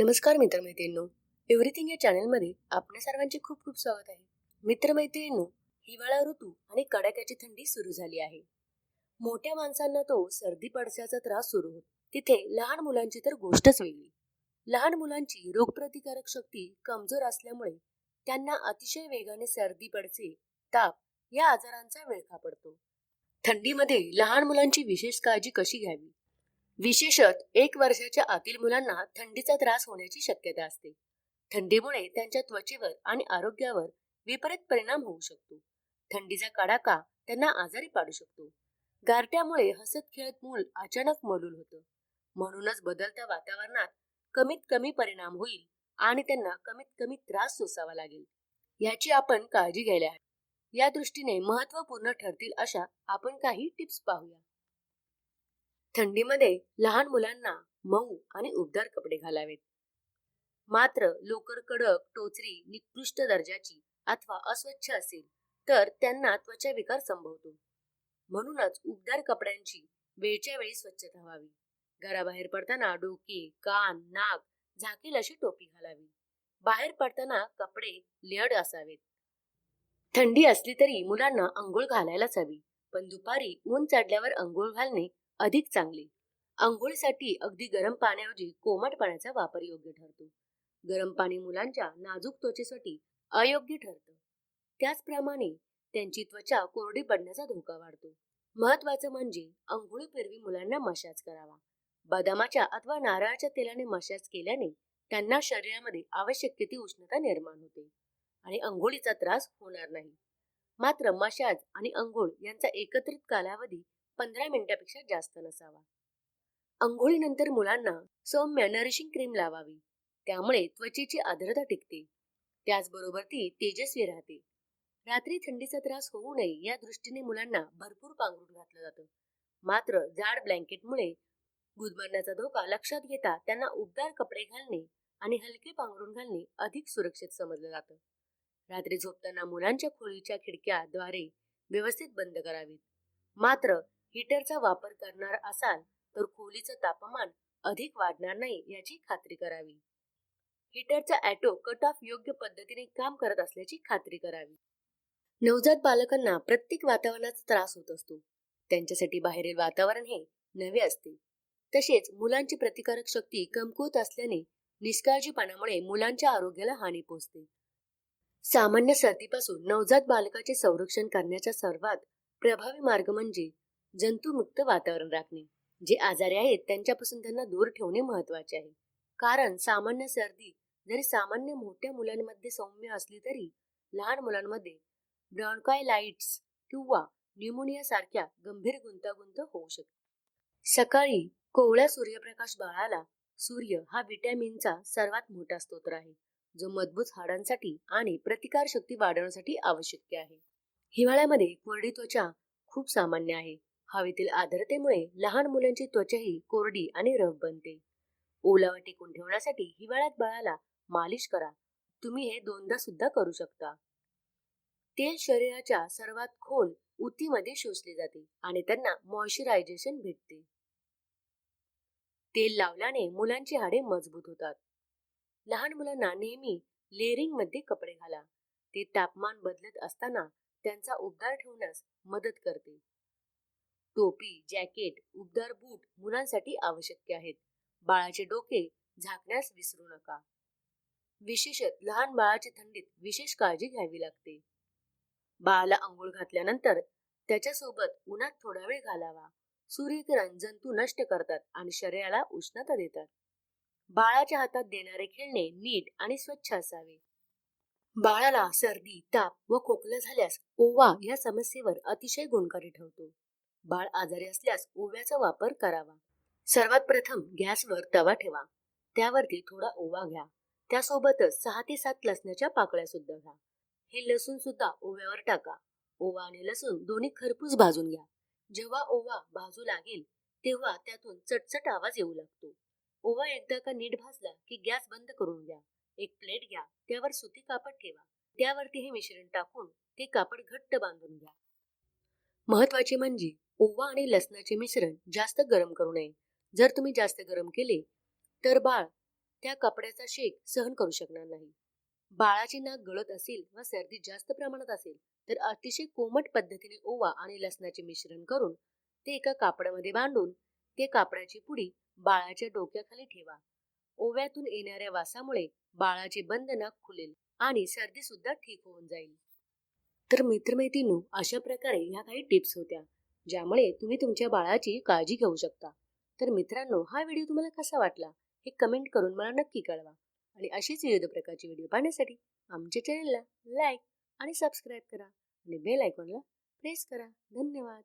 नमस्कार मित्रमैत्रिणींनो. एव्हरीथिंग या चॅनलमध्ये आपल्या सर्वांचे खूप खूप स्वागत आहे. मित्रमैत्रिणींनो हिवाळा ऋतू आणि कडाक्याची थंडी सुरू झाली आहे. मोठ्या माणसांना तो सर्दी पडस्याचा त्रास सुरू होतो. तिथे लहान मुलांची तर गोष्टच वेगळी. लहान मुलांची रोगप्रतिकारक शक्ती कमजोर असल्यामुळे त्यांना अतिशय वेगाने सर्दी पडसे ताप या आजारांचा विळखा पडतो? थंडीमध्ये लहान मुलांची विशेष काळजी कशी घ्यावी? विशेषत एक वर्षाच्या आतील मुलांना थंडीचा त्रास होण्याची शक्यता असते. थंडीमुळे त्यांच्या त्वचेवर आणि आरोग्यावर विपरीत परिणाम होऊ शकतो. थंडीचा कडाका त्यांना आजारी पाडू शकतो. गारट्यामुळे हसत खेळत मूल अचानक मलूल होतं. म्हणूनच बदलत्या वातावरणात कमीत कमी परिणाम होईल आणि त्यांना कमीत कमी त्रास सोसावा लागेल. याची आपण काळजी घ्यायला हवी. या दृष्टीने महत्त्वपूर्ण ठरतील अशा आपण काही टिप्स पाहूया. थंडीमध्ये लहान मुलांना मऊ आणि उबदार कपडे घालावेत. मात्र लोकर कडक टोचरी निकृष्ट दर्जाची अथवा अस्वच्छ असेल तर त्यांना त्वचा विकार संभवतो. म्हणूनच उबदार कपड्यांची वेळच्या वेळी स्वच्छता व्हावी. घराबाहेर पडताना डोके कान नाक झाकेल अशी टोपी घालावी. बाहेर पडताना कपडे लेअड असावेत. थंडी असली तरी मुलांना अंघोळ घालायलाच हवी पण दुपारी ऊन चढल्यावर अंघोळ घालणे अधिक चांगली. आंघोळीसाठी अगदी गरम पाण्याऐवजी कोमट पाण्याचा वापर योग्य ठरतो. गरम पाणी मुलांच्या नाजूक त्वचेसाठी अयोग्य ठरतं. त्याचप्रमाणे त्यांची त्वचा कोरडी पडण्याचा धोका वाढतो. महत्वाचं म्हणजे आंघोळीपूर्वी मुलांना मशाज करावा. बदामाच्या अथवा नारळाच्या तेलाने मशाज केल्याने त्यांना शरीरामध्ये आवश्यक ती उष्णता निर्माण होते आणि अंघोळीचा त्रास होणार नाही. मात्र मशाज आणि अंघोळ यांचा एकत्रित कालावधी पंधरा मिनिटापेक्षा जास्त नसावा. आंघोळीनंतर मुलांना सौम्य नरिशिंग क्रीम लावावी. त्यामुळे त्वचेची आर्द्रता टिकते. त्याचबरोबर ती तेजस्वी राहते. रात्री थंडीचा त्रास होऊ नये या दृष्टीने मुलांना भरपूर पांघरून घातलं जातं. मात्र जाड ब्लँकेटमुळे गुदमरण्याचा धोका लक्षात घेता त्यांना उबदार कपडे घालणे आणि हलके पांघरून घालणे अधिक सुरक्षित समजलं जातं. रात्री झोपताना मुलांच्या खोलीच्या खिडक्याद्वारे व्यवस्थित बंद करावीत. मात्र हीटरचा वापर करणार असाल तर खोलीचं तापमान अधिक वाढणार नाही याची खात्री करावी. हीटरचा ॲटो कट ऑफ योग्य पद्धतीने काम करत असल्याची खात्री करावी. नवजात बालकांना प्रत्येक वातावरणाचा त्रास होत असतो. त्यांच्यासाठी बाहेरील वातावरण हे नवे असते. तसेच मुलांची प्रतिकारक शक्ती कमकुवत असल्याने निष्काळजीपणामुळे मुलांच्या आरोग्याला हानी पोहोचते. सामान्य सर्दीपासून नवजात बालकाचे संरक्षण करण्याचा सर्वात प्रभावी मार्ग म्हणजे जंतुमुक्त वातावरण राखणे जे आजारी आहेत त्यांच्यापासून त्यांना दूर ठेवणे महत्त्वाचे आहे. कारण सामान्य सर्दी जरी सामान्य मोठ्या मुलांमध्ये सौम्य असली तरी लहान मुलांमध्ये ब्रॉन्कायलाइट्स किंवा न्यूमोनिया सारख्या गंभीर गुंतागुंत होऊ शकते. सकाळी कोवळ्या सूर्यप्रकाश बाळाला सूर्य हा विटॅमिनचा सर्वात मोठा स्तोत्र आहे जो मजबूत हाडांसाठी आणि प्रतिकार शक्ती वाढवण्यासाठी आवश्यक आहे. हिवाळ्यामध्ये कोरडी त्वचा खूप सामान्य आहे हवेतील आर्द्रतेमुळे लहान मुलांची त्वचाही कोरडी आणि रफ बनते. ओलावा टिकून ठेवण्यासाठी हिवाळ्यात बाळाला मालिश करा. तुम्ही हे दोनदा सुद्धा करू शकता. तेल शरीराच्या सर्वात खोल उतीमध्ये शोषले जाते आणि त्यांना मॉइश्चरायझेशन भेटते. तेल लावल्याने मुलांची हाडे मजबूत होतात. लहान मुलांना नेहमी लेअरिंगमध्ये कपडे घाला. ते तापमान बदलत असताना त्यांचा उबदार ठेवण्यास मदत करते. टोपी जॅकेट उबदार बूट मुलांसाठी आवश्यक आहेत. बाळाचे डोके झाकण्यास विसरू नका. विशेषत लहान बाळाची थंडीत विशेष काळजी घ्यावी लागते. बाळाला आंघोळ घातल्यानंतर त्याच्यासोबत उन्हात थोडा वेळ घालावा. सूर्यकिरण जंतू नष्ट करतात आणि शरीराला उष्णता देतात. बाळाच्या हातात देणारे खेळणे नीट आणि स्वच्छ असावे. बाळाला सर्दी ताप व खोकला झाल्यास ओवा या समस्येवर अतिशय गुणकारी ठेवतो बाळ आजारी असल्यास ओव्याचा वापर करावा. सर्वात प्रथम गॅसवर तवा ठेवा. त्यावरती थोडा ओवा घ्या. त्यासोबतच सहा ते सात लसणाच्या पाकळ्या सुद्धा घ्या. हे लसूण सुद्धा ओव्यावर टाका. ओवा आणि लसूण दोन्ही खरपूस भाजून घ्या. जेव्हा ओवा भाजू लागेल तेव्हा त्यातून चटचट आवाज येऊ लागतो. ओवा एकदा का नीट भाजला की गॅस बंद करून घ्या. एक प्लेट घ्या. त्यावर सुती कापड ठेवा. त्यावरती हे मिश्रण टाकून ते कापड घट्ट बांधून घ्या. महत्त्वाचे म्हणजे ओवा आणि लसणाचे मिश्रण जास्त गरम करू नये. जर तुम्ही जास्त गरम केले तर बाळ त्या कपड्याचा शेक सहन करू शकणार नाही. बाळाची नाक गळत असेल व सर्दी जास्त प्रमाणात असेल तर अतिशय कोमट पद्धतीने ओवा आणि लसणाचे मिश्रण करून ते एका कापडामध्ये बांधून ते कापडाची पुडी बाळाच्या डोक्याखाली ठेवा. ओव्यातून येणाऱ्या वासामुळे बाळाचे बंद नाक खुलेल आणि सर्दी सुद्धा ठीक होऊन जाईल. तर मित्रमैत्रिणींनो अशा प्रकारे ह्या काही टिप्स होत्या ज्यामुळे तुम्ही तुमच्या बाळाची काळजी घेऊ शकता. तर मित्रांनो हा व्हिडिओ तुम्हाला कसा वाटला हे कमेंट करून मला नक्की कळवा. आणि अशीच विविध प्रकारची व्हिडिओ पाहण्यासाठी आमच्या चॅनलला लाईक आणि सबस्क्राईब करा. आणि बेल आयकॉनला प्रेस करा. धन्यवाद.